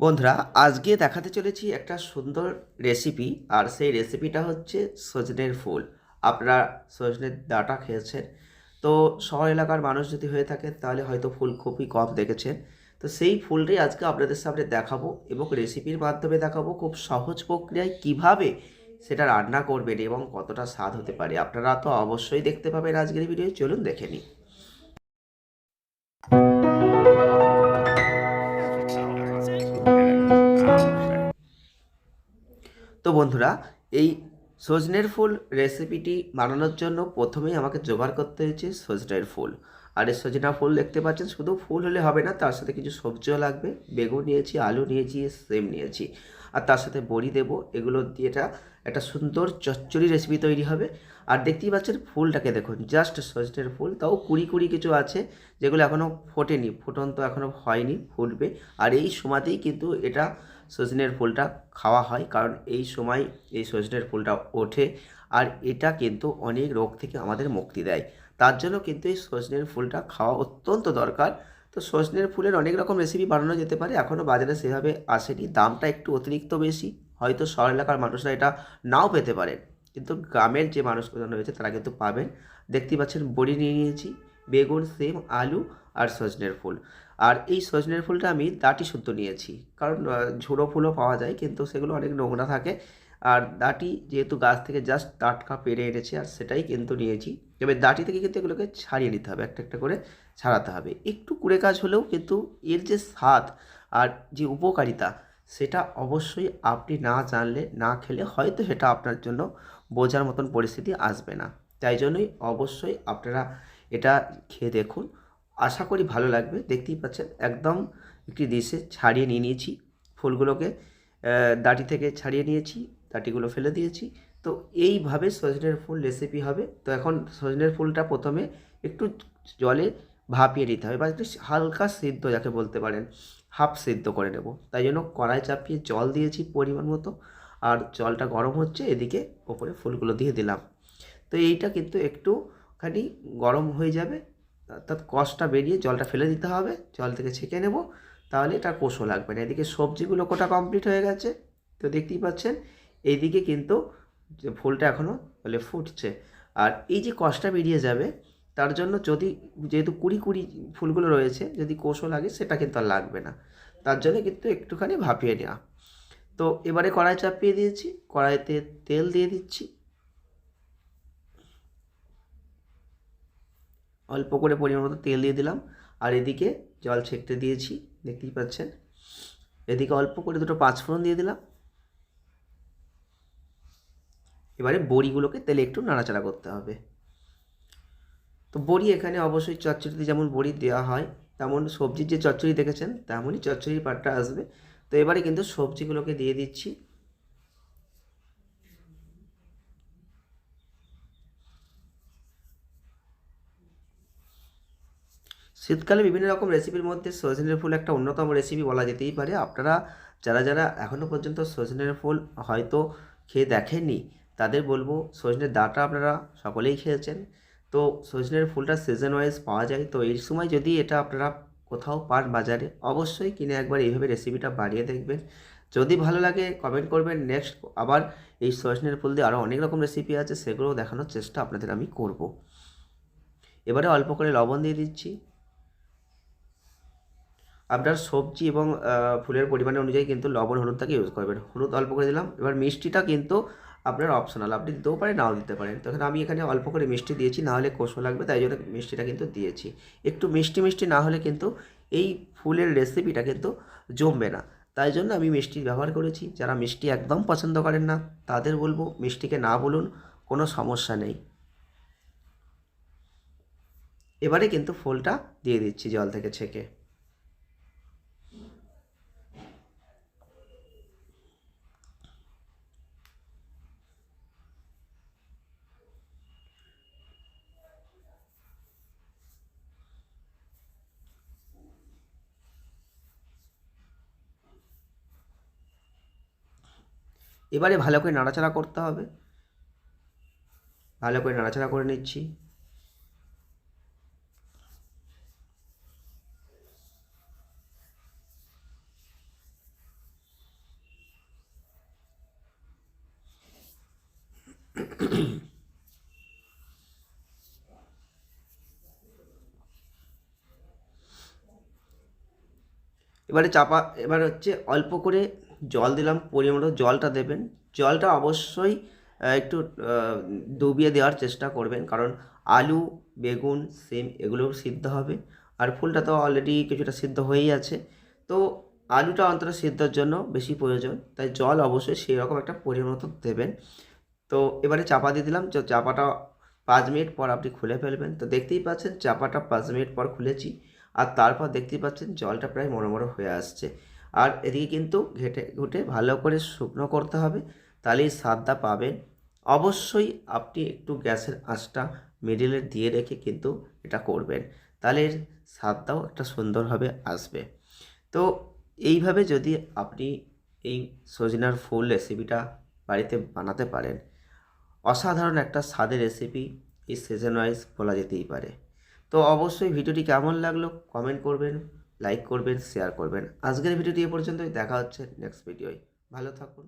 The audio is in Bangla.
বন্ধুরা, আজকে দেখাতে চলেছি একটা সুন্দর রেসিপি আর সেই রেসিপিটা হচ্ছে সজনের ফুল। আপনারা সজনের ডাঁটা খেয়েছেন। তো শহর এলাকার মানুষ যদি হয়ে থাকে তাহলে হয়তো ফুল খুবই কম দেখেছেন। তো সেই ফুলটাই আজকে আপনাদের সামনে দেখাবো এবং রেসিপির মাধ্যমে দেখাবো খুব সহজ প্রক্রিয়ায় কীভাবে সেটা রান্না করবেন এবং কতটা স্বাদ হতে পারে। আপনারা তো অবশ্যই দেখতে পাবেন আজকের ভিডিও চলুন দেখে নিই। বন্ধুরা এই সজনের ফুল রেসিপিটি বানানোর জন্য প্রথমেই আমাকে জোগাড় করতে হয়েছে সজনের ফুল। আর এই সজনা ফুল দেখতে পাচ্ছেন, শুধু ফুল হলে হবে না, তার সাথে কিছু সবজিও লাগবে। বেগুন নিয়েছি, আলু নিয়েছি, সেম নিয়েছি। আর তার সাথে বড়ি দেবো, এগুলো দিয়ে এটা একটা সুন্দর চচ্চড়ি রেসিপি তৈরি হবে। আর দেখতেই পাচ্ছেন ফুলটাকে দেখুন জাস্ট সজনের ফুল, তাও কুড়ি কুড়ি কিছু আছে, যেগুলো এখনও ফোটেনি, ফুটন্ত এখনও হয়নি, ফুটবে। আর এই সময়তেই কিন্তু এটা সজনের ফুলটা খাওয়া হয়, কারণ এই সময় এই সজনের ফুলটা ওঠে। আর এটা কিন্তু অনেক রোগ থেকে আমাদের মুক্তি দেয়। তার জন্য কিন্তু এই সজনের ফুলটা খাওয়া অত্যন্ত দরকার। তো সজনের ফুলের অনেক রকম রেসিপি বানানো যেতে পারে এখনও বাজারে সেভাবে আসেনি। দামটা একটু অতিরিক্ত বেশি, হয়তো শহর এলাকার মানুষরা এটা নাও পেতে পারেন কিন্তু গ্রামের যে মানুষগুলো রয়েছে তারা কিন্তু পাবেন। দেখতেই পাচ্ছেন, বড়ি নিয়ে নিয়েছি, বেগুন, সেম, আলু আর সজনের ফুল। আর এই সজনের ফুলটা আমি দাঁটি শুদ্ধ নিয়েছি। কারণ ঝুড়ো ফুলও পাওয়া যায়, কিন্তু সেগুলো অনেক নোংরা থাকে। আর দাঁটি যেহেতু গাছ থেকে জাস্ট টাটকা পেরে এনেছি আর সেটাই কিন্তু নিয়েছি। এবার দাঁটি থেকে কিন্তু এগুলোকে ছাড়িয়ে নিতে হবে, একটা একটা করে ছাড়াতে হবে। একটু কুড়ে কাজ হলেও কিন্তু এর যে স্বাদ আর যে উপকারিতা সেটা অবশ্যই আপনি না জানলে, না খেলে হয়তো সেটা আপনার জন্য বোঝার মতন পরিস্থিতি আসবে না। তাই জন্যই অবশ্যই আপনারা এটা খেয়ে দেখুন। আশা করি ভালো লাগবে। দেখতেই পাচ্ছেন একদম একটি ডিশে ছাড়িয়ে নিয়ে নিয়েছি। ফুলগুলোকে দাঁটি থেকে ছাড়িয়ে নিয়েছি। দাঁটিগুলো ফেলে দিয়েছি। তো এইভাবে সজনের ফুল রেসিপি হবে। তো এখন সজনের ফুলটা প্রথমে একটু জলে ভাপিয়ে নিতে হবে বা একটু হালকা সিদ্ধ যাকে বলতে পারেন, হাফ সিদ্ধ করে নেব। তাই জন্য কড়াই চাপিয়ে জল দিয়েছি পরিমাণ মতো। আর জলটা গরম হচ্ছে, এদিকে ওপরে ফুলগুলো দিয়ে দিলাম। তো এইটা কিন্তু একটুখানি গরম হয়ে যাবে। অর্থাৎ কষটা বেরিয়ে জলটা ফেলে দিতে হবে। জল থেকে ছেঁকে নেব। তাহলে এটা কোষও লাগবে না। এদিকে সবজিগুলো কোটা কমপ্লিট হয়ে গেছে। তো দেখতেই পাচ্ছেন এইদিকে কিন্তু যে ফুলটা এখনও বলে ফুটছে। আর এই যে কষটা বেরিয়ে যাবে, তার জন্য যদি যেহেতু কুড়ি কুড়ি ফুলগুলো রয়েছে, যদি কোষও লাগে, সেটা কিন্তু আর লাগবে না। তার জন্য কিন্তু একটুখানি ভাপিয়ে নেওয়া। তো এবারে কড়াই চাপিয়ে দিয়েছি, কড়াইতে তেল দিয়ে দিচ্ছি। অল্প করে পরিমাণ মতো তেল দিয়ে দিলাম। আর এদিকে জল ছেঁকতে দিয়েছি, দেখতেই পাচ্ছেন। এদিকে অল্প করে দুটো পাঁচফোড়ন দিয়ে দিলাম। এবারে বড়িগুলোকে তেলে একটু নাড়াচাড়া করতে হবে। তো বড়ি এখানে অবশ্যই চচ্চড়িতে যেমন বড়ি দেওয়া হয়, তেমন সবজির যে চচ্চড়ি দেখেছেন, তেমনই চচ্চড়ির পাটটা আসবে। তো এবারে কিন্তু সবজিগুলোকে দিয়ে দিচ্ছি। শীতকালে বিভিন্ন রকম রেসিপির মধ্যে সজনের ফুল একটা অন্যতম রেসিপি বলা যেতেই পারে। আপনারা, যারা যারা এখনও পর্যন্ত সজনের ফুল হয়তো খেয়ে দেখেননি তাদের বলব, সজনের ডাঁটা আপনারা সকলেই খেয়েছেন। তো সজনের ফুলটা সিজন ওয়াইজ পাওয়া যায়। তো এই সময় যদি এটা আপনারা কোথাও পান বাজারে, অবশ্যই কিনে একবার এইভাবে রেসিপিটা বানিয়ে দেখবেন। যদি ভালো লাগে কমেন্ট করবেন। নেক্সট আবার এই সজনের ফুল দিয়ে আরও অনেক রকম রেসিপি আছে সেগুলো দেখানোর চেষ্টা আপনাদের আমি করব। এবারে অল্প করে লবণ দিয়ে দিচ্ছি। আপনার সবজি এবং ফুলের পরিমাণ অনুযায়ী কিন্তু লবণ, হলুদটাকে ইউজ করবেন। হলুদ অল্প করে দিলাম। এবার মিষ্টিটা কিন্তু আপনার অপশনাল আপনি দিতেও পারেন, নাও দিতে পারেন। তখন আমি এখানে অল্প করে মিষ্টি দিয়েছি, না হলে কষো লাগবে, তাই জন্য মিষ্টিটা কিন্তু দিয়েছি। একটু মিষ্টি মিষ্টি না হলে কিন্তু এই ফুলের রেসিপিটা কিন্তু জমবে না। তাই জন্য আমি মিষ্টি ব্যবহার করেছি। যারা মিষ্টি একদম পছন্দ করেন না, তাদের বলব, মিষ্টিকে না বলুন, কোনো সমস্যা নেই। এবারে কিন্তু ফুলটা দিয়ে দিচ্ছি জল থেকে ছেঁকে। এবারে ভালো করে নাড়াচাড়া করতে হবে। ভালো করে নাড়াচাড়া করে নিচ্ছি। এবারে চাপা, এবার হচ্ছে অল্প করে জল দিলাম, পরিমাণ জলটা দেবেন। জলটা অবশ্যই একটু ডুবিয়ে দেওয়ার চেষ্টা করবেন। কারণ আলু, বেগুন, সিম এগুলো সিদ্ধ হবে। আর ফুলটা তো অলরেডি কিছুটা সিদ্ধ হয়েই আছে। তো আলুটা অন্তত সিদ্ধর জন্য বেশি প্রয়োজন। তাই জল অবশ্যই সেই রকম একটা পরিমাণ মতো দেবেন। তো এবারে চাপা দিয়ে দিলাম। চাপাটা পাঁচ মিনিট পর আপনি খুলে ফেলবেন। তো দেখতেই পাচ্ছেন, চাপাটা পাঁচ মিনিট পর খুলেছি। আর তারপর দেখতেই পাচ্ছেন, জলটা প্রায় মরমর হয়ে আসছে। আর এদিকে কিন্তু ঘেটে ঘুটে ভালো করে শুকনো করতে হবে, তাহলেই স্বাদটা পাবেন। অবশ্যই আপনি একটু গ্যাসের আঁচটা মিডিলে দিয়ে রেখে কিন্তু এটা করবেন, তাহলে এর স্বাদটাও একটা সুন্দরভাবে আসবে। তো এইভাবে যদি আপনি এই সজনার ফুল রেসিপিটা বাড়িতে বানাতে পারেন, অসাধারণ একটা স্বাদের রেসিপি এই সিজন ওয়াইজ বলা যেতেই পারে। তো অবশ্যই ভিডিওটি কেমন লাগল কমেন্ট করবেন। লাইক করবেন শেয়ার করবেন। আজকের ভিডিওটি এ পর্যন্তই। দেখা হচ্ছে নেক্সট ভিডিওয় ভালো থাকুন।